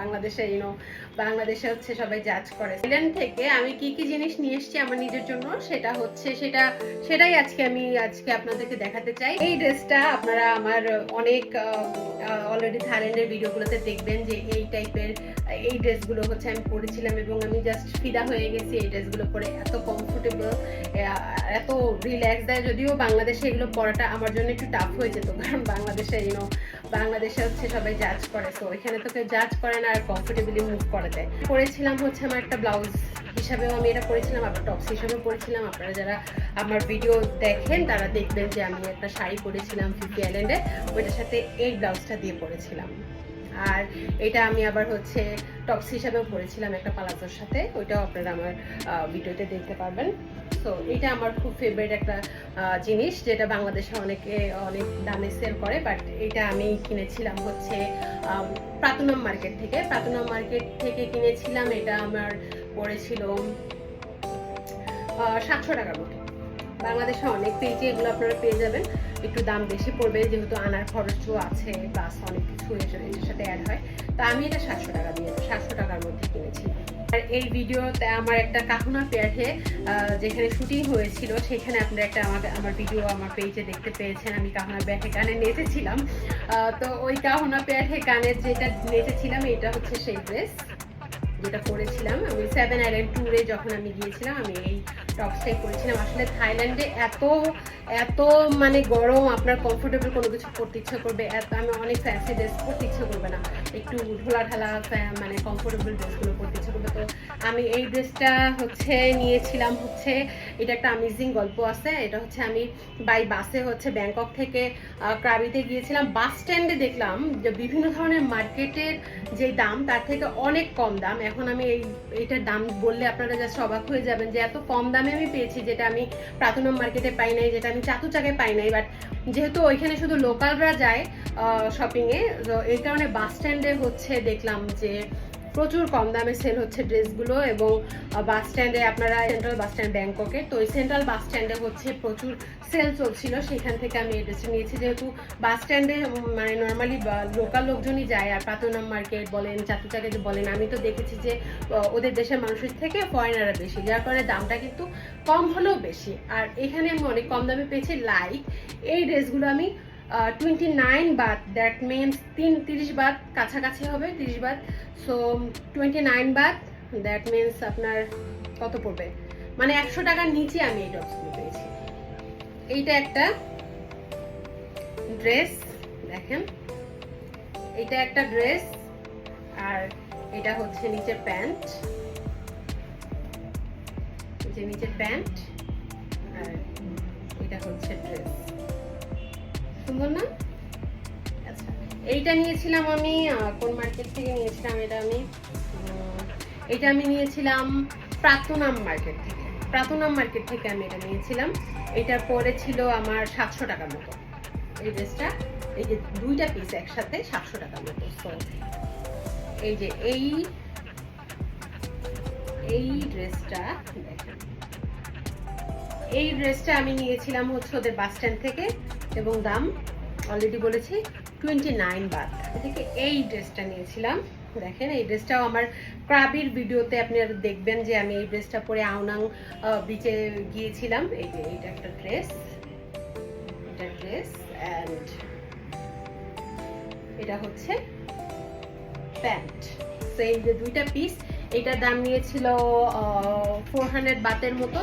বাংলাদেশে ইউনো বাংলাদেশে হচ্ছে সবাই জাজ করে। থাইল্যান্ড থেকে আমি কি কি জিনিস নিয়ে এসেছি আমার নিজের জন্য, সেটা হচ্ছে, সেটা, সেটাই আজকে আমি আজকে আপনাদেরকে দেখাতে চাই। এই ড্রেসটা আপনারা আমার অনেক অলরেডি থাইল্যান্ডের ভিডিওগুলোতে দেখবেন যে এই টাইপের, এই ড্রেসগুলো হচ্ছে আমি পরেছিলাম এবং আমি জাস্ট ফিদা হয়ে গেছি এই ড্রেসগুলো পরে। এত কমফোর্টেবল এত রিল্যাক্স দেয় যদিও বাংলাদেশে এগুলো পরাটা আমার জন্য একটু টাফ হয়ে যেত, কারণ বাংলাদেশে ইউনো বাংলাদেশে হচ্ছে সবাই জাজ করে, তো এখানে তোকে জাজ করে না আর কমফোর্টেবলি মুভ করে দেয়। পরেছিলাম হচ্ছে আমার একটা ব্লাউজ হিসাবেও আমি এটা পরেছিলাম আবার টপস হিসাবেও পরেছিলাম আপনারা যারা আমার ভিডিও দেখেন, তারা দেখবেন যে আমি একটা শাড়ি পরেছিলাম ফিফটি আইল্যান্ডে ওইটার সাথে এই ব্লাউজটা দিয়ে পরেছিলাম। আর এটা আমি আবার হচ্ছে টপস হিসাবেও পরেছিলাম একটা পালাজোর সাথে, ওইটাও আপনারা আমার ভিডিওতে দেখতে পারবেন। তো এটা আমার খুব ফেভারিট একটা জিনিস যেটা বাংলাদেশে অনেকে, অনেক দামে সেল করে বাট এটা আমি কিনেছিলাম হচ্ছে প্রাতনম মার্কেট থেকে। প্রাতনম মার্কেট থেকে কিনেছিলাম, এটা আমার পড়েছিল সাতশো টাকার মতো। বাংলাদেশে অনেক পেজে এগুলো আপনারা পেয়ে যাবেন। একটু দাম বেশি পড়বে, যেহেতু আনার খরচও আছে প্লাস অনেক এটার সাথে অ্যাড হয়। তো আমি এটা সাতশো টাকা দিয়ে, সাতশো টাকার মধ্যে কিনেছি। আর এই ভিডিওতে আমার একটা কাহুনা পেয়ারে যেখানে শুটিং হয়েছিল, সেখানে আপনারা একটা আমাকে, আমার ভিডিও আমার পেজে দেখতে পেয়েছেন। আমি কাহুনা পেয়ারে গানে নেচেছিলাম। তো ওই কাহুনা পেয়ারে গানের যেটা নেচেছিলাম, এটা হচ্ছে সেই ড্রেস যেটা করেছিলাম, আমি সেভেন আইল্যান্ড ট্যুরে যখন আমি গিয়েছিলাম, আমি এই টপসটাই করেছিলাম। আসলে থাইল্যান্ডে এত এত মানে গরম, আপনার কমফোর্টেবল কোনো কিছু পরতে ইচ্ছে করবে, এত, আমি অনেক ফ্যান্সি ড্রেস পরতে ইচ্ছা করবে না। একটু ঢোলা ঢালা মানে কমফোর্টেবল ড্রেসগুলো পরতে ইচ্ছে করবে। তো আমি এই ড্রেসটা হচ্ছে নিয়েছিলাম হচ্ছে, এটা একটা আমেজিং গল্প আছে। এটা হচ্ছে আমি বাই বাসে হচ্ছে ব্যাংকক থেকে ক্রাবিতে গিয়েছিলাম। বাস স্ট্যান্ডে দেখলাম যে বিভিন্ন ধরনের মার্কেটের যে দাম, তার থেকে অনেক কম দাম। এখন আমি এই, এইটার দাম বললে আপনারা জাস্ট অবাক হয়ে যাবেন যে এত কম দামে আমি পেয়েছি, যেটা আমি প্রাথমিক মার্কেটে পাই নাই, যেটা আমি চাতু চাকে পাই নাই। বাট যেহেতু ওইখানে শুধু লোকালরা যায় শপিংয়ে এই কারণে বাস স্ট্যান্ডে হচ্ছে দেখলাম যে প্রচুর কম দামে সেল হচ্ছে ড্রেসগুলো এবং বাস স্ট্যান্ডে আপনারা সেন্ট্রাল বাস স্ট্যান্ড ব্যাংককে তো ওই সেন্ট্রাল বাস স্ট্যান্ডে হচ্ছে প্রচুর সেল চলছিল। সেখান থেকে আমি এই ড্রেসটা নিয়েছি। যেহেতু বাস স্ট্যান্ডে মানে নর্মালি লোকাল লোকজনই যায়, আর পাতনাম মার্কেট বলেন চাতুচাকে যে বলেন, আমি তো দেখেছি যে ওদের দেশের মানুষের থেকে ফরেনাররা বেশি, যার কারণে দামটা কিন্তু কম হলেও বেশি। আর এখানে আমি অনেক কম দামে পেয়েছি। লাইক এই ড্রেসগুলো আমি twenty nine baht that means তিন, তিরিশ বাদ, কাছাকাছি হবে তিরিশ baht. So twenty nine baht that means আপনার কত পড়বে? মানে একশো টাকার নিচে আমি এই টপসগুলো পেয়েছি। এইটা একটা ড্রেস দেখেন। এটা একটা ড্রেস আর এটা হচ্ছে নিচের প্যান্ট। যে নিচের প্যান্ট, আর এটা হচ্ছে ড্রেস সুন্দর না? আচ্ছা এইটা নিয়েছিলাম আমি কোন মার্কেট থেকে নিয়েছিলাম এটা আমি? এটা আমি নিয়েছিলাম প্রাতনাম মার্কেট থেকে। প্রাতনাম মার্কেট থেকে আমি এটা নিয়েছিলাম। এটার পরে ছিল আমার সাতশো টাকার মতো। এই ড্রেসটা এই যে দুইটা পিস একসাথে সাতশো টাকার মতো। এই যে এই এই ড্রেসটা দেখেন এই ড্রেসটা আমি নিয়েছিলাম হচ্ছে ওদের বাস স্ট্যান্ড থেকে। এবং দাম অলরেডি বলেছি টোয়েন্টি নাইন বাদ থেকে এই ড্রেসটা নিয়েছিলাম। দেখেন, এই ড্রেসটাও আমার ক্রাবির ভিডিওতে আপনারা দেখবেন যে আমি এই ড্রেসটা পরে আউনাং বিচে গিয়েছিলাম। এই যে, এইটা একটা ড্রেস এটা ড্রেস অ্যান্ড এটা হচ্ছে প্যান্ট এই যে দুইটা পিস এটার দাম নিয়েছিল ফোর হান্ড্রেড বাতের মতো।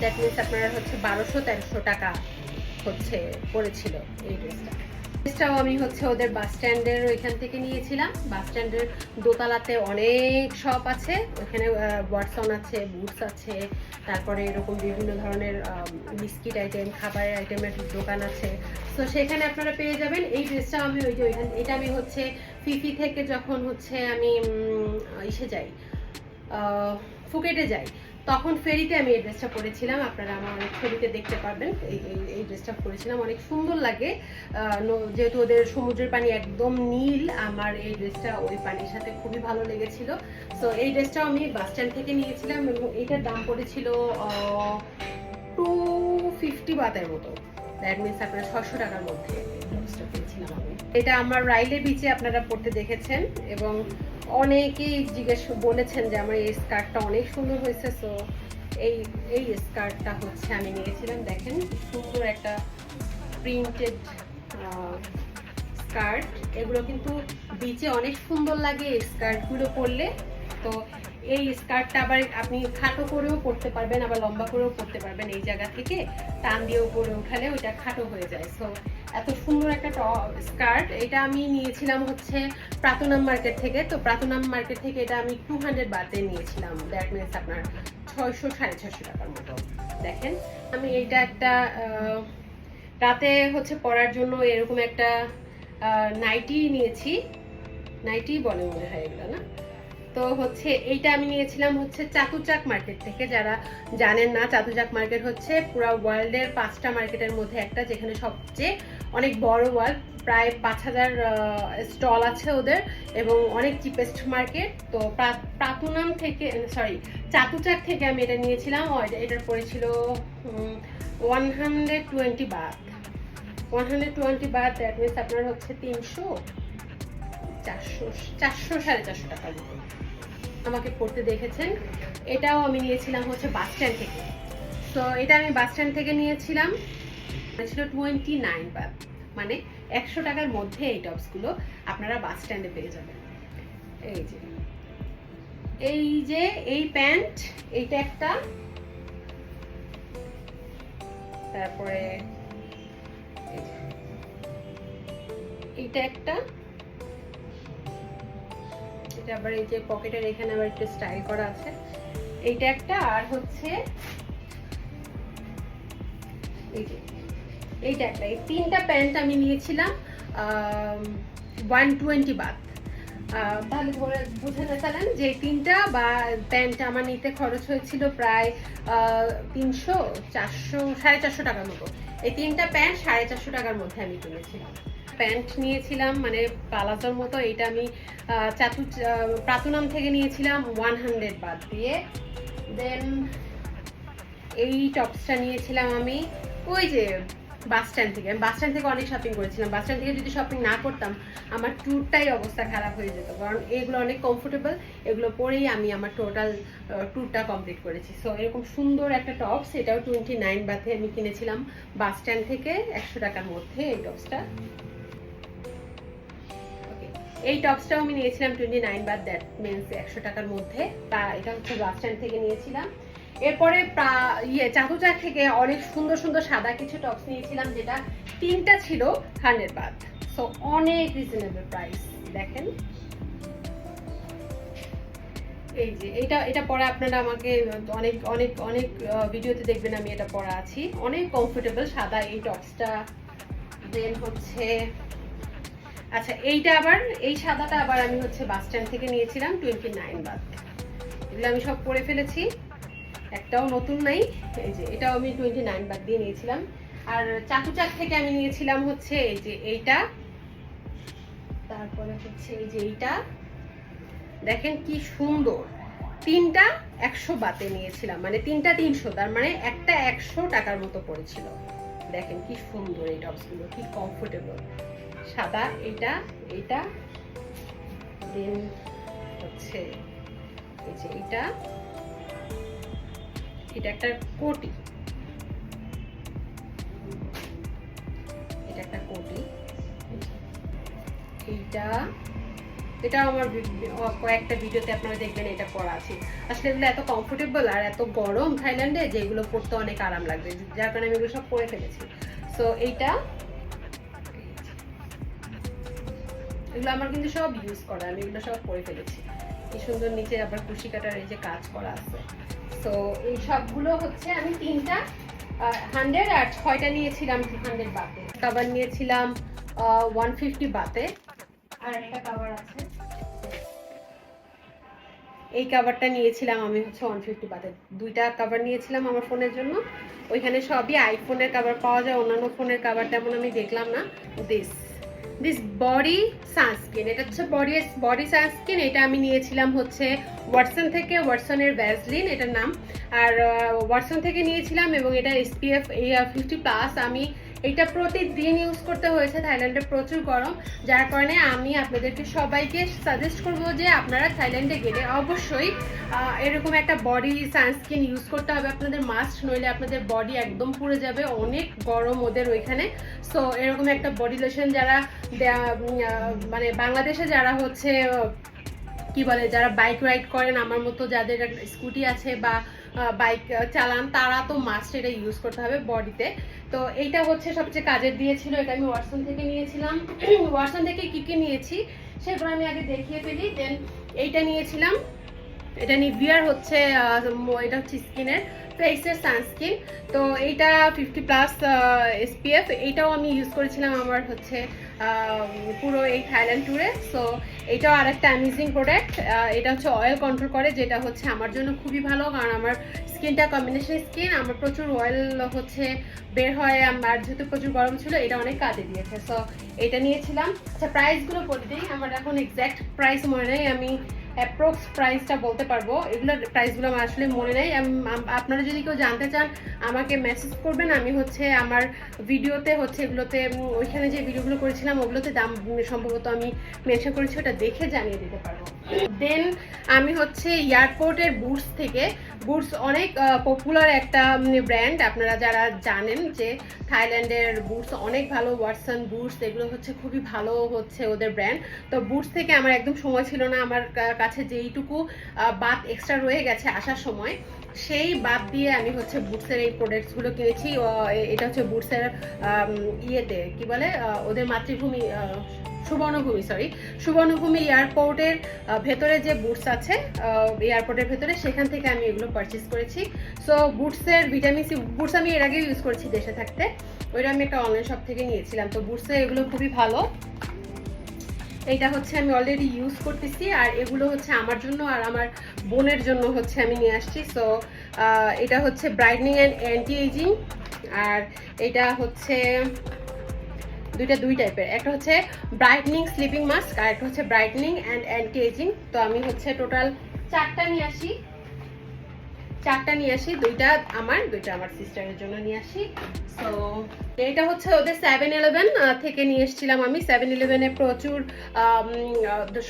দ্যাট মিনস আপনার হচ্ছে বারোশো তেরোশো টাকা। হচ্ছে, পড়েছিল এই ড্রেসটা। ড্রেসটাও আমি হচ্ছে ওদের বাস স্ট্যান্ডের ওইখান থেকে নিয়েছিলাম। বাস স্ট্যান্ডের দোতলাতে অনেক শপ আছে, ওখানে ওয়াটসন আছে বুটস আছে, তারপরে এরকম বিভিন্ন ধরনের বিস্কিট আইটেম খাবারের আইটেমের দোকান আছে। তো সেখানে আপনারা পেয়ে যাবেন। এই ড্রেসটাও আমি ওই যে ওইখান, এটা আমি হচ্ছে ফিফি থেকে যখন হচ্ছে আমি ইসে যাই ফুকেটে যাই তখন ফেরিতে আমি এই ড্রেসটা পরেছিলাম। আপনারা আমার অনেক ফেরিতে দেখতে পারবেন। এই ড্রেসটা পরেছিলাম। অনেক সুন্দর লাগে। যেহেতু ওদের সমুদ্রের পানি একদম নীল, আমার এই ড্রেসটা ওই পানির সাথে খুবই ভালো লেগেছিল। তো এই ড্রেসটাও আমি বাস স্ট্যান্ড থেকে নিয়েছিলাম এবং এইটার দাম পড়েছিল টু ফিফটি বাতের মতো। দ্যাট মিনস আপনার ছশো টাকার মধ্যে এটা আমার রাইলে বিচে আপনারা পড়তে দেখেছেন এবং অনেকেই জিজ্ঞেস বলেছেন যে আমার এই স্কার্টটা অনেক সুন্দর হয়েছে সো এই এই স্কার্টটা হচ্ছে আমি নিয়েছিলাম। দেখেন সুন্দর একটা প্রিন্টেড স্কার্ট। এগুলো কিন্তু বিচে অনেক সুন্দর লাগে এই স্কার্টগুলো পরলে। তো এই স্কার্টটা আবার আপনি খাটো করেও পরতে পারবেন, আবার লম্বা করেও পরতে পারবেন এই জায়গা থেকে। টান দিয়েও পরে উঠালে ওইটা খাটো হয়ে যায়। সো এত সুন্দর একটা স্কার্ট। এটা আমি নিয়েছিলাম হচ্ছে প্রাতনাম মার্কেট থেকে। তো প্রাতনাম মার্কেট থেকে এটা আমি টু হান্ড্রেড বাতে নিয়েছিলাম। দ্যাট মিনস আপনার ছয়শো, সাড়ে ছয়শো টাকার মতো। দেখেন, আমি এইটা একটা রাতে হচ্ছে পরার জন্য এরকম একটা নাইটি নিয়েছি। নাইটি বলে মনে হয় এগুলো, না? তো হচ্ছে এইটা আমি নিয়েছিলাম হচ্ছে চাতুচাক মার্কেট থেকে। যারা জানেন না চাতুচাক মার্কেট হচ্ছে পুরো ওয়ার্ল্ডের পাঁচটা মার্কেটের মধ্যে একটা, যেখানে সবচেয়ে অনেক বড় ওয়ার্ল্ড প্রায় পাঁচ হাজার স্টল আছে ওদের এবং অনেক চিপেস্ট মার্কেট তো প্রা- প্রাতুনাম থেকে সরি চাতুচাক থেকে আমি এটা নিয়েছিলাম। এটার পড়েছিল one hundred twenty baht one hundred twenty baht that means আপনার হচ্ছে তিনশো। চারশো চারশো সাড়ে চারশো টাকার মতো আমাকে পড়তে দেখেছেন। এটাও আমি নিয়েছিলাম হচ্ছে বাস স্ট্যান্ড থেকে। তো এটা আমি বাস স্ট্যান্ড থেকে নিয়েছিলাম। এটা ছিল টোয়েন্টি নাইন মানে একশো টাকার মধ্যে এই টপসগুলো আপনারা বাস স্ট্যান্ডে পেয়ে যাবেন। এই যে এই যে, এই প্যান্ট, এইটা একটা। তারপরে এইটা একটা। এটা আবার এই যে পকেটের এখানে আবার একটু স্টাইল করা আছে। এইটা একটা, আর হচ্ছে এইটা একটা। এই তিনটা প্যান্ট আমি নিয়েছিলাম ওয়ান টোয়েন্টি বাথ তাহলে বুঝে নিতে যে তিনটা বা প্যান্ট আমার নিতে খরচ হয়েছিল প্রায় তিনশো, চারশো, সাড়ে চারশো টাকার মতো। এই তিনটা প্যান্ট সাড়ে চারশো টাকার মধ্যে আমি কিনেছিলাম। প্যান্ট নিয়েছিলাম মানে পালাজোর মতো, এইটা আমি চাতু প্রাতুনাম থেকে নিয়েছিলাম ওয়ান হান্ড্রেড বাদ দিয়ে। দেন এই টপসটা নিয়েছিলাম আমি, ওই যে বাস স্ট্যান্ড থেকে। বাস স্ট্যান্ড থেকে অনেক শপিং করেছিলাম। বাস স্ট্যান্ড থেকে যদি শপিং না করতাম, আমার ট্যুরটাই অবস্থা খারাপ হয়ে যেত। কারণ এগুলো অনেক কমফোর্টেবল এগুলো পরেই আমি আমার টোটাল ট্যুরটা কমপ্লিট করেছি। সো এরকম সুন্দর একটা টপস এটাও টোয়েন্টি নাইন বাথে আমি কিনেছিলাম। বাস স্ট্যান্ড থেকে একশো টাকার মধ্যে এই টপসটা এই টপসটাও আমি নিয়েছিলাম twenty nine baht that means একশো টাকার মধ্যে। তা এটা হচ্ছে বাস স্ট্যান্ড থেকে নিয়েছিলাম। এরপরে প্রা- ইয়ে চাতুচাক থেকে অনেক সুন্দর সুন্দর সাদা কিছু টপস নিয়েছিলাম, যেটা তিনটা ছিল হান্ড্রেড বাদ সো অনেক রিজনেবল প্রাইস দেখেন। এই যে এটা এটা পরে আপনারা আমাকে অনেক অনেক অনেক ভিডিওতে দেখবেন আমি এটা পরা আছি। অনেক কমফোর্টেবল সাদা এই টপসটা দেন হচ্ছে আচ্ছা এইটা আবার, এই সাদাটা আবার আমি হচ্ছে বাস স্ট্যান্ড থেকে নিয়েছিলাম টোয়েন্টি নাইন বাদ। এগুলো আমি সব পরে ফেলেছি, একটাও নতুন নাই, এই যে এটাও আমি টোয়েন্টি নাইন বাদ দিয়ে নিয়েছিলাম। আর চাকুচাক থেকে আমি নিয়েছিলাম হচ্ছে এই যে এইটা, তারপরে হচ্ছে এই যে এইটা। দেখেন কি সুন্দর, তিনটা একশো বাতে নিয়েছিলাম মানে তিনটা তিনশো, তার মানে একটা একশো টাকার মতো পড়েছিল। দেখেন কি সুন্দর এই টপসগুলো, কি কমফোর্টেবল সাদা, এটা এটা দেন হচ্ছে এই যে এইটা এটা একটা কোটি। এটা একটা কোটি। এইটা এটা আমার কয়েকটা ভিডিওতে আপনারা দেখবেন এটা পরা আছে। আসলে এগুলো এত কমফোর্টেবল আর এত গরম থাইল্যান্ডে যে এগুলো পরতে অনেক আরাম লাগবে। যার কারণে আমি এগুলো সব পরে ফেলেছি। সো এইটা এগুলো আমার কিন্তু সব ইউজ করা, আমি এগুলো সব পরে ফেলেছি। কি সুন্দর নিচে আবার কুশি কাটার এই যে কাজ করা আছে। তো এই সবগুলো হচ্ছে আমি তিনটা হান্ড্রেড আর ছয়টা নিয়েছিলাম হান্ড্রেড বাতে কাবার নিয়েছিলাম ওয়ান ফিফটি বাতে আর একটা কাবার আছে। এই কাভারটা নিয়েছিলাম আমি হচ্ছে ওয়ান ফিফটি বাতে দুইটা কাভার নিয়েছিলাম আমার ফোনের জন্য। ওইখানে সবই আইফোনের কাভার পাওয়া যায়, অন্যান্য ফোনের কাভার তেমন আমি দেখলাম না। দিস দিস বডি সানস্ক্রিন এটা হচ্ছে বডি বডি সানস্ক্রিন এটা আমি নিয়েছিলাম হচ্ছে ওয়াটসন থেকে ওয়াটসনের ভ্যাসলিন এটার নাম। আর ওয়াটসন থেকে নিয়েছিলাম এবং এটা এসপিএফ ফিফটি প্লাস আমি এটা প্রতিদিন ইউজ করতে হয়েছে থাইল্যান্ডে প্রচুর গরম। যার কারণে আমি আপনাদেরকে সবাইকে সাজেস্ট করব যে আপনারা থাইল্যান্ডে গেলে অবশ্যই এরকম একটা বডি সানস্ক্রিন ইউজ করতে হবে। আপনাদের মাস্ট নইলে আপনাদের বডি একদম পুড়ে যাবে। অনেক গরম ওদের ওইখানে। সো এরকম একটা বডি লোশন যারা মানে বাংলাদেশে যারা হচ্ছে, কি বলে, যারা বাইক রাইড করেন, আমার মতো যাদের স্কুটি আছে বা বাইক চালান, তারা তো মাস্ট এটা ইউজ করতে হবে বডিতে তো এইটা হচ্ছে সবচেয়ে কাজের দিয়েছিল এটা আমি ওয়াটসন থেকে নিয়েছিলাম। ওয়াটসন থেকে কী কী নিয়েছি, সেগুলো আমি আগে দেখিয়ে ফেলি। দেন এইটা নিয়েছিলাম, এটা নিভিয়ার হচ্ছে এটা হচ্ছে স্কিনের ফেসের সানস্ক্রিন তো এইটা ফিফটি প্লাস এসপিএফ এইটাও আমি ইউজ করেছিলাম আমার হচ্ছে পুরো এই থাইল্যান্ড ট্যুরে সো এটাও আর একটা অ্যামেজিং প্রোডাক্ট এটা হচ্ছে অয়েল কন্ট্রোল করে, যেটা হচ্ছে আমার জন্য খুবই ভালো, কারণ আমার স্কিনটা কম্বিনেশন স্কিন আমার প্রচুর অয়েল হচ্ছে বের হয়, আমার যেহেতু প্রচুর গরম ছিল, এটা অনেক কাজে দিয়েছে। সো এটা নিয়েছিলাম। আচ্ছা প্রাইসগুলো বলে দিই। আমার এখন এক্স্যাক্ট প্রাইস মনে নেই। আমি অ্যাপ্রক্স প্রাইসটা বলতে পারব। এগুলোর প্রাইসগুলো আমার আসলে মনে নেই। আপনারা যদি কেউ জানতে চান, আমাকে মেসেজ করবেন। আমি হচ্ছে আমার ভিডিওতে হচ্ছে এগুলোতে ওইখানে যে ভিডিওগুলো করেছিলাম, ওগুলোতে দাম সম্ভবত আমি মেনশন করেছি, ওটা দেখে জানিয়ে দিতে পারব। দেন আমি হচ্ছে এয়ারপোর্টের বুটস থেকে। বুটস অনেক পপুলার একটা ব্র্যান্ড আপনারা যারা জানেন যে থাইল্যান্ডের বুটস অনেক ভালো ওয়াটসন বুটস এগুলো হচ্ছে খুবই ভালো হচ্ছে ওদের ব্র্যান্ড তো বুটস থেকে আমার একদম সময় ছিল না। আমার কাছে যেইটুকু বাদ এক্সট্রা রয়ে গেছে আসার সময়। সেই বাদ দিয়ে আমি হচ্ছে বুটসের এই প্রোডাক্টসগুলো কিনেছি। এটা হচ্ছে বুটসের ইয়েতে, কি বলে? ওদের মাতৃভূমি সুবর্ণভূমি সরি সুবর্ণভূমি এয়ারপোর্টের ভেতরে যে বুটস আছে এয়ারপোর্টের ভেতরে, সেখান থেকে আমি এগুলো পারচেস করেছি। সো বুটসের ভিটামিন সি বুটস আমি এর আগে ইউজ করেছি দেশে থাকতে। ওইটা আমি একটা অনলাইন শপ থেকে নিয়েছিলাম। তো বুটসের এগুলো খুবই ভালো। এইটা হচ্ছে আমি অলরেডি ইউজ করতেছি, আর এগুলো হচ্ছে আমার জন্য আর আমার বোনের জন্য হচ্ছে আমি নিয়ে আসছি। সো এটা হচ্ছে ব্রাইটনিং অ্যান্ড অ্যান্টি এজিং আর এটা হচ্ছে দুইটা দুই টাইপের একটা হচ্ছে ব্রাইটনিং স্লিপিং মাস্ক আর একটা হচ্ছে ব্রাইটনিং অ্যান্ড অ্যান্টি এজিং তো আমি হচ্ছে টোটাল চারটা নিয়ে আসি। চারটা নিয়ে আসি, দুইটা আমার দুইটা আমার সিস্টারের জন্য নিয়ে আসি। সো এটা হচ্ছে ওদের সেভেন ইলেভেন থেকে নিয়ে এসেছিলাম আমি। সেভেন ইলেভেনে প্রচুর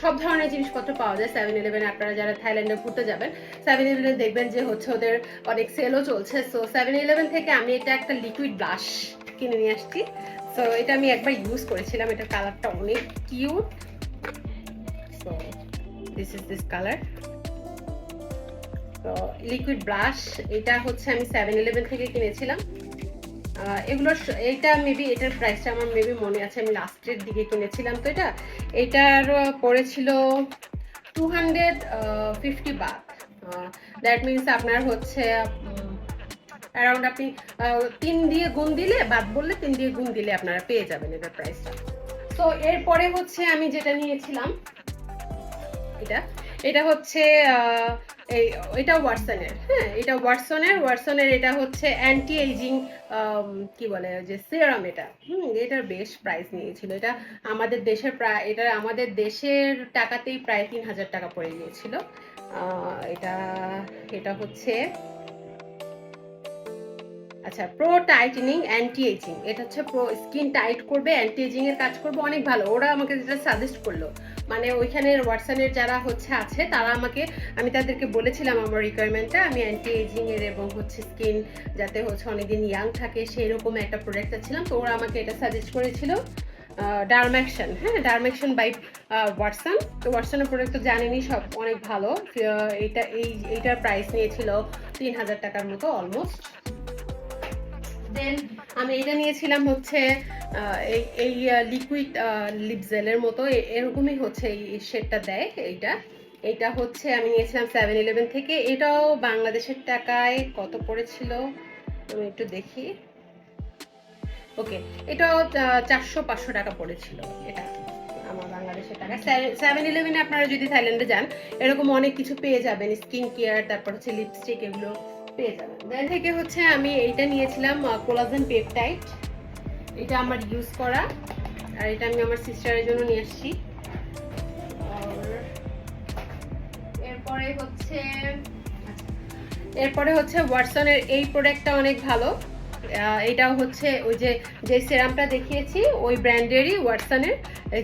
সব ধরনের জিনিসপত্র পাওয়া যায় সেভেন ইলেভেনে আপনারা যারা থাইল্যান্ডে ঘুরতে যাবেন সেভেন ইলেভেনে দেখবেন যে হচ্ছে ওদের অনেক সেলও চলছে। সো সেভেন ইলেভেন থেকে আমি এটা একটা লিকুইড ব্লাশ কিনে নিয়ে আসছি। সো এটা আমি একবার ইউজ করেছিলাম। এটার কালারটা অনেক cute so this is this colour liquid brush এটা হচ্ছে আমি সেভেন ইলেভেন থেকে কিনেছিলাম। এগুলোর এইটা মেবি এটার প্রাইসটা আমার মেবি মনে আছে আমি লাস্টের দিকে কিনেছিলাম তো এটা। এটার পড়েছিল two hundred fifty baht that means আপনার হচ্ছে অ্যারাউন্ড আপনি তিন দিয়ে গুণ দিলে বাদ বললে তিন দিয়ে গুণ দিলে আপনারা পেয়ে যাবেন এটার প্রাইসটা তো এরপরে হচ্ছে আমি যেটা নিয়েছিলাম এটা এটা হচ্ছে আহ, এই এটা হ্যাঁ এটা এটা হচ্ছে অ্যান্টি এজিং কি বলে যে সিরাম এটা। হুম, এটার বেশ প্রাইস নিয়েছিল। এটা আমাদের দেশের প্রায়, এটা আমাদের দেশের টাকাতেই প্রায় তিন হাজার টাকা পড়ে গিয়েছিল। এটা এটা হচ্ছে আচ্ছা প্রো টাইটেনিং অ্যান্টি এজিং এটা হচ্ছে প্রো স্কিন টাইট করবে অ্যান্টি এজিং এর কাজ করবে, অনেক ভালো। ওরা আমাকে যেটা সাজেস্ট করল মানে ওইখানের হোয়াটসঅ্যাপের যারা হচ্ছে আছে, তারা আমাকে, আমি তাদেরকে বলেছিলাম আমার রিকোয়ারমেন্টটা আমি অ্যান্টি এজিং এর এবং হচ্ছে স্কিন যাতে হচ্ছে অনেকদিন ইয়াং থাকে সেই রকম একটা প্রোডাক্ট চাচ্ছিলাম তো ওরা আমাকে এটা সাজেস্ট করেছিল ডার্ম্যাকশন হ্যাঁ ডার্ম্যাকশন বাই ওয়াটসন তো ওয়াটসনের প্রোডাক্ট তো জানেনই সব, অনেক ভালো। এটা, এই, এইটার প্রাইস নিয়েছিল তিন হাজার টাকার মতো অলমোস্ট দেন আমি এটা নিয়েছিলাম হচ্ছে এই লিকুইড লিপ জেলের মতো। এরকমই হচ্ছে এই শেডটা দেয় এইটা। এটা হচ্ছে আমি নিয়েছিলাম সেভেন ইলেভেন থেকে। এটাও বাংলাদেশের টাকায় কত পড়েছিল? আমি একটু দেখি। ওকে, এটাও চারশো পাঁচশো টাকা পড়েছিল এটা। আপনারা যদি থাইল্যান্ডে যান, এরকম অনেক কিছু পেয়ে যাবেন। স্কিন কেয়ার তারপর হচ্ছে লিপস্টিক এগুলো। পেয়ে যাবেন। দেন থেকে হচ্ছে আমি এইটা নিয়েছিলাম কোলাজেন পেপটাইট এটা আমার ইউজ করা, আর এটা আমি আমার সিস্টারের জন্য নিয়ে আসছি। এরপরে হচ্ছে এরপরে হচ্ছে ওয়াটসনের এই প্রোডাক্টটা অনেক ভালো। এটাও হচ্ছে ওই যে যে সেরামটা দেখিয়েছি, ওই ব্র্যান্ডেরই ওয়াটসনের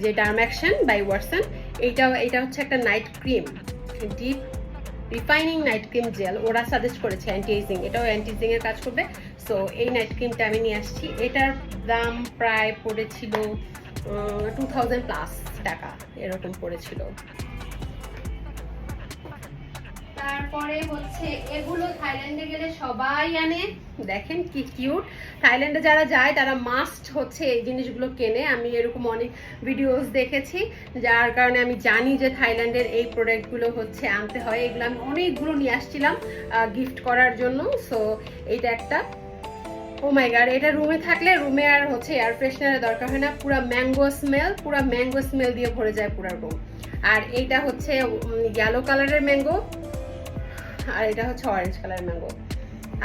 যে ডার্ম্যাকশন বাই ওয়াটসন এইটাও, এটা হচ্ছে একটা night cream deep refining night cream gel ওরা সাজেস্ট করেছে অ্যান্টি এজিং এটাও অ্যান্টি এজিং এর কাজ করবে। সো এই নাইট ক্রিমটা আমি নিয়ে আসছি। এটার দাম প্রায় পড়েছিল টু থাউজেন্ড প্লাস টাকা, এরকম পড়েছিল। তারপরে হচ্ছে এগুলো থাইল্যান্ডে গেলে সবাই আনে। দেখেন কি কিউট। থাইল্যান্ডে যারা যায়, তারা মাস্ট হচ্ছে এই জিনিসগুলো কেনে। আমি এরকম অনেক ভিডিওস দেখেছি, যার কারণে আমি জানি যে থাইল্যান্ডের এই প্রোডাক্টগুলো হচ্ছে আনতে হয়। এগুলো আমি অনেকগুলো নিয়ে আসছিলাম গিফট করার জন্য। সো এইটা একটা। ও মাই গাড এটা রুমে থাকলে রুমে আর হচ্ছে এয়ার ফ্রেশনারের দরকার হয় না। পুরো ম্যাঙ্গো স্মেল পুরো ম্যাঙ্গো স্মেল দিয়ে ভরে যায় পুরো রুম আর এইটা হচ্ছে ইয়েলো কালারের ম্যাঙ্গো আর এটা হচ্ছে অরেঞ্জ কালার ম্যাঙ্গো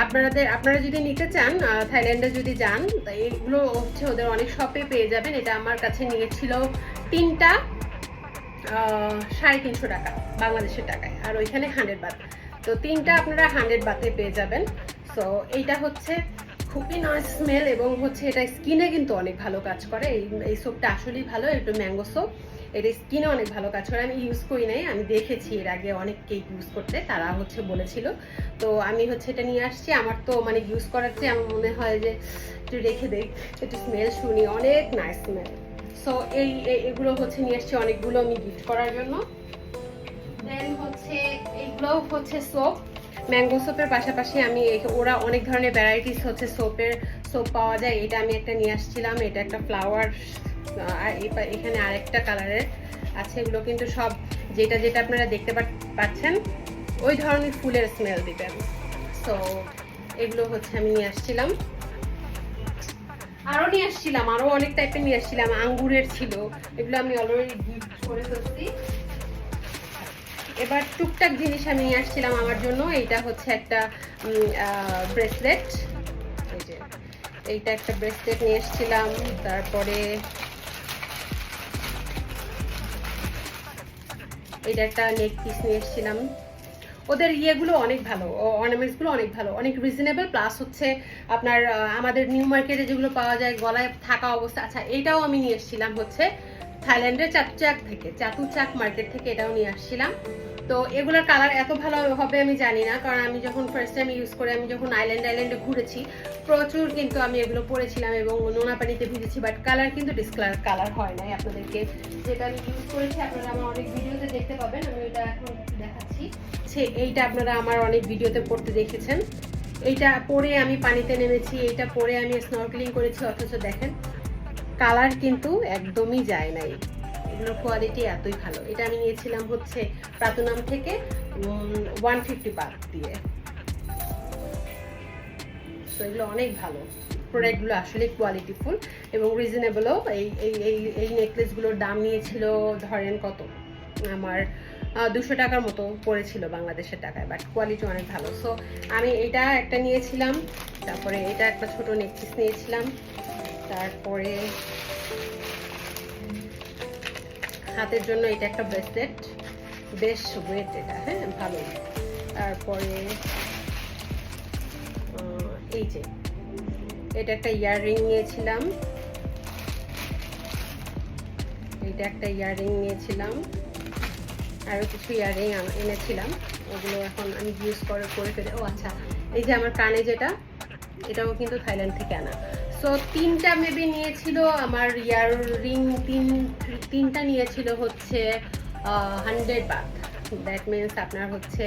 আপনাদের আপনারা যদি নিতে চান থাইল্যান্ডে যদি যান এগুলো হচ্ছে ওদের অনেক শপে পেয়ে যাবেন। এটা আমার কাছে নিয়েছিল তিনটা সাড়ে তিনশো টাকা, বাংলাদেশের টাকায়। আর ওইখানে হান্ড্রেড বাত তো তিনটা আপনারা হান্ড্রেড বাতে পেয়ে যাবেন। সো এইটা হচ্ছে খুবই নয় স্মেল এবং হচ্ছে এটা স্কিনে কিন্তু অনেক ভালো কাজ করে। এই এই সোপটা আসলেই ভালো একটু ম্যাঙ্গো সোপ এটা স্কিনে অনেক ভালো কাজ করে। আমি ইউজ করি নাই, আমি দেখেছি এর আগে অনেক কেক ইউজ করতে, তারা হচ্ছে বলেছিল। তো আমি হচ্ছে এটা নিয়ে আসছি। আমার তো মানে ইউজ করার চেয়ে আমার মনে হয় যে, একটু রেখে দেখ একটু স্মেল শুনি, অনেক নাইস স্মেল সো এই- এগুলো হচ্ছে নিয়ে আসছি অনেকগুলো আমি গিফট করার জন্য। দেন হচ্ছে, এইগুলো হচ্ছে সোপ ম্যাঙ্গো সোপের পাশাপাশি আমি ওরা অনেক ধরনের ভ্যারাইটিস হচ্ছে সোপের সোপ পাওয়া যায়। এটা আমি একটা নিয়ে আসছিলাম। এটা একটা ফ্লাওয়ার আর এখানে আরেকটা কালারের আছে, এগুলো কিন্তু সব যেটা যেটা আপনারা দেখতে পাচ্ছেন, ওই ধরনের ফুলের স্মেল দিবেন। সো এগুলো হচ্ছে আমি নিয়ে আসছিলাম। আরও নিয়ে আসছিলাম, আরও অনেক টাইপের নিয়ে আসছিলাম। আঙ্গুরের ছিল, এগুলো আমি অলরেডি গিফট করে ফেলছি। এবার টুকটাক জিনিস আমি নিয়ে আসছিলাম আমার জন্য, এইটা হচ্ছে একটা ব্রেসলেট এই যে, এইটা একটা ব্রেসলেট নিয়ে এসেছিলাম তারপরে এটা একটা নেক পিস নিয়ে এসেছিলাম। ওদের ইয়েগুলো অনেক ভালো অর্নামেন্টসগুলো অনেক ভালো, অনেক রিজনেবল প্লাস হচ্ছে আপনার আমাদের নিউ মার্কেটে যেগুলো পাওয়া যায়, গলায় থাকা অবস্থা আচ্ছা এটাও আমি নিয়ে এসেছিলাম হচ্ছে থাইল্যান্ডের চাতুচাক থেকে চাতুচাক মার্কেট থেকে এটাও নিয়ে আসছিলাম। তো এগুলোর কালার এত ভালো হবে আমি জানি না, কারণ আমি যখন ফার্স্ট টাইম ইউজ করে আমি যখন আইল্যান্ড আইল্যান্ডে ঘুরেছি, প্রচুর কিন্তু আমি এগুলো পরেছিলাম এবং নোনা পানিতে ভিজেছি বাট কালার কিন্তু ডিসকালার কালার হয় নাই আপনাদেরকে। যেটা আমি ইউজ করেছি, আপনারা আমার অনেক ভিডিওতে দেখতে পাবেন, আমি এটা এখন দেখাচ্ছি। সে এইটা আপনারা আমার অনেক ভিডিওতে পড়তে দেখেছেন। এইটা পরে আমি পানিতে নেমেছি, এইটা পরে আমি স্নর্কেলিং করেছি, অথচ দেখেন কালার কিন্তু একদমই যায় নাই। এগুলোর কোয়ালিটি এতই ভালো। এটা আমি নিয়েছিলাম হচ্ছে প্রাতনাম থেকে ওয়ান ফিফটি পাক দিয়ে। তো এগুলো অনেক ভালো। প্রোডাক্টগুলো আসলে কোয়ালিটিফুল এবং রিজনেবলও এই এই এই এই নেকলেসগুলোর দাম নিয়েছিল, ধরেন কত? আমার দুশো টাকার মতো পড়েছিল বাংলাদেশের টাকায় বাট কোয়ালিটি অনেক ভালো। সো আমি এটা একটা নিয়েছিলাম, তারপরে এটা একটা ছোট নেকলেস নিয়েছিলাম, তারপরে হাতের জন্য এটা একটা ব্রেসলেট বেশ ওয়েট এটা হ্যাঁ ভালো। তারপরে এই যে, এটা একটা ইয়াররিং নিয়েছিলাম। এইটা একটা ইয়াররিং নিয়েছিলাম। আরও কিছু ইয়াররিং এনেছিলাম। ওগুলো এখন আমি ইউজ করে করে ফেলে ও আচ্ছা এই যে আমার কানে যেটা, এটাও কিন্তু থাইল্যান্ড থেকে আনা। সো তিনটা মেবি নিয়েছিল, আমার ইয়ার রিং তিন, তিনটা নিয়েছিল হচ্ছে হান্ড্রেড বাথ দ্যাট মিনস আপনার হচ্ছে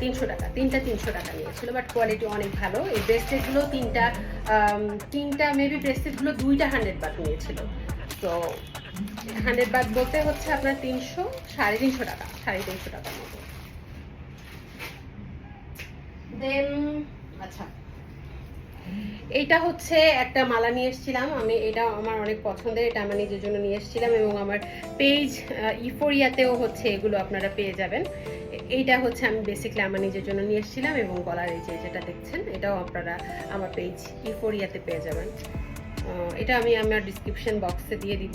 তিনশো টাকা। তিনটা তিনশো টাকা নিয়েছিল বাট কোয়ালিটি অনেক ভালো। এই ব্রেসলেটগুলো তিনটা তিনটা মেবি ব্রেসলেটগুলো দুইটা হান্ড্রেড বাথ নিয়েছিল। তো হান্ড্রেড বাথ বলতে হচ্ছে আপনার তিনশো, সাড়ে তিনশো টাকা, সাড়ে তিনশো টাকার মতো দেন আচ্ছা। এইটা হচ্ছে একটা মালা নিয়ে এসেছিলাম। আমি এটা আমার অনেক পছন্দের, এটা আমার নিজের জন্য নিয়ে এসেছিলাম এবং আমার পেজ ইফোরিয়াতেও হচ্ছে এগুলো আপনারা পেয়ে যাবেন। এইটা হচ্ছে আমি বেসিক্যালি আমার নিজের জন্য নিয়ে এসেছিলাম এবং গলার এই যে, যেটা দেখছেন, এটাও আপনারা আমার পেজ ইফোরিয়াতে পেয়ে যাবেন। এটা আমি আমার ডিসক্রিপশন বক্সে দিয়ে দিব।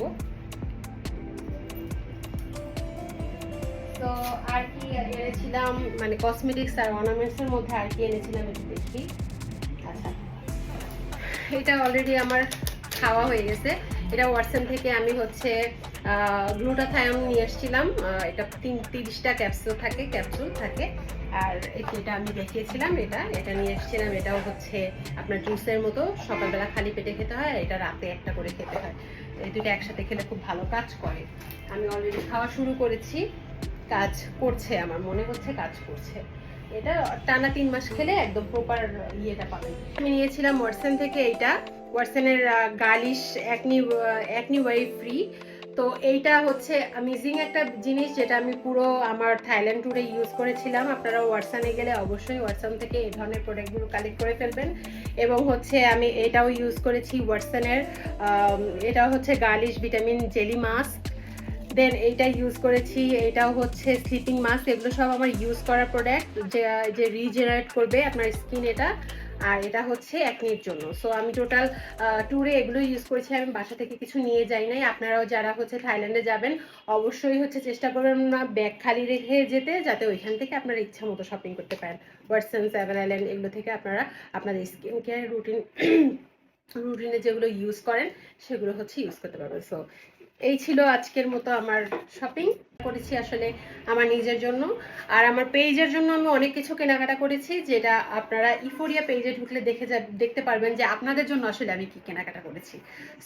তো আর কি এনেছিলাম মানে কসমেটিক্স আর অর্নামেন্টসের মধ্যে আর কি এনেছিলাম একটু দেখি। এটা অলরেডি আমার খাওয়া হয়ে গেছে। এটা ওয়াটসন থেকে আমি হচ্ছে গ্লুটাথায়ন নিয়ে এসেছিলাম। এটা তিন, তিরিশটা ক্যাপসুল থাকে ক্যাপসুল থাকে। আর এটা আমি দেখিয়েছিলাম, এটা এটা নিয়ে এসেছিলাম। এটাও হচ্ছে আপনার জুসের মতো। সকালবেলা খালি পেটে খেতে হয় এটা রাতে একটা করে খেতে হয়। এই দুটো একসাথে খেলে খুব ভালো কাজ করে। আমি অলরেডি খাওয়া শুরু করেছি। কাজ করছে আমার, মনে হচ্ছে কাজ করছে। এটা টানা তিন মাস খেলে একদম প্রপার ইয়েটা পাবেন। আমি নিয়েছিলাম ওয়াটসন থেকে এইটা। ওয়াটসনের girlish acne acne Y free তো এইটা হচ্ছে অ্যামেজিং একটা জিনিস যেটা আমি পুরো আমার থাইল্যান্ড ট্যুরে ইউজ করেছিলাম। আপনারা ওয়াটসানে গেলে অবশ্যই ওয়াটসান থেকে এই ধরনের প্রোডাক্টগুলো কালেক্ট করে ফেলবেন। এবং হচ্ছে আমি এটাও ইউজ করেছি ওয়াটসনের এটা হচ্ছে girlish vitamin jelly mask then এইটা ইউজ করেছি, এটাও হচ্ছে স্লিপিং মাস্ক এগুলো সব আমার ইউজ করা প্রোডাক্ট যে যে রিজেনারেট করবে আপনার স্কিন এটা, আর এটা হচ্ছে একনির জন্য। সো আমি টোটাল ট্যুরে এগুলো ইউজ করেছি, আমি বাসা থেকে কিছু নিয়ে যাই নাই। আপনারাও যারা হচ্ছে থাইল্যান্ডে যাবেন, অবশ্যই হচ্ছে চেষ্টা করবেন না ব্যাগ খালি রেখে যেতে, যাতে ওইখান থেকে আপনারা ইচ্ছা মতো শপিং করতে পারেন। ওয়াটসন সেভেন আইল্যান্ড এগুলো থেকে আপনারা আপনাদের স্কিন কেয়ার রুটিন রুটিনে যেগুলো ইউজ করেন, সেগুলো হচ্ছে ইউজ করতে পারবেন। সো এই ছিল আজকের মতো আমার শপিং করেছি আসলে আমার নিজের জন্য। আর আমার পেজের জন্য আমি অনেক কিছু কেনাকাটা করেছি, যেটা আপনারা ইফোরিয়া পেজে ঢুকলে দেখে যা দেখতে পারবেন যে আপনাদের জন্য আসলে আমি কি কেনাকাটা করেছি।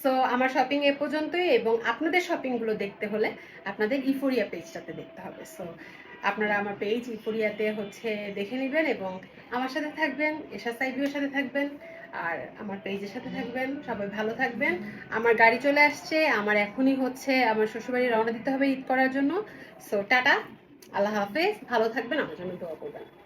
সো আমার শপিং এ পর্যন্তই এবং আপনাদের শপিংগুলো দেখতে হলে আপনাদের ইফোরিয়া পেজটাতে দেখতে হবে। সো আপনারা আমার পেজ ইফোরিয়াতে হচ্ছে দেখে নেবেন এবং আমার সাথে থাকবেন, এশা সাইবিওর সাথে থাকবেন। আর আমার পেজের সাথে থাকবেন, সবাই ভালো থাকবেন। আমার গাড়ি চলে আসছে, আমার এখনই হচ্ছে আমার শ্বশুরবাড়ি রওনা দিতে হবে ঈদ করার জন্য। সো টাটা, আল্লাহ হাফেজ, ভালো থাকবেন, আমার জন্য দোয়া করবেন।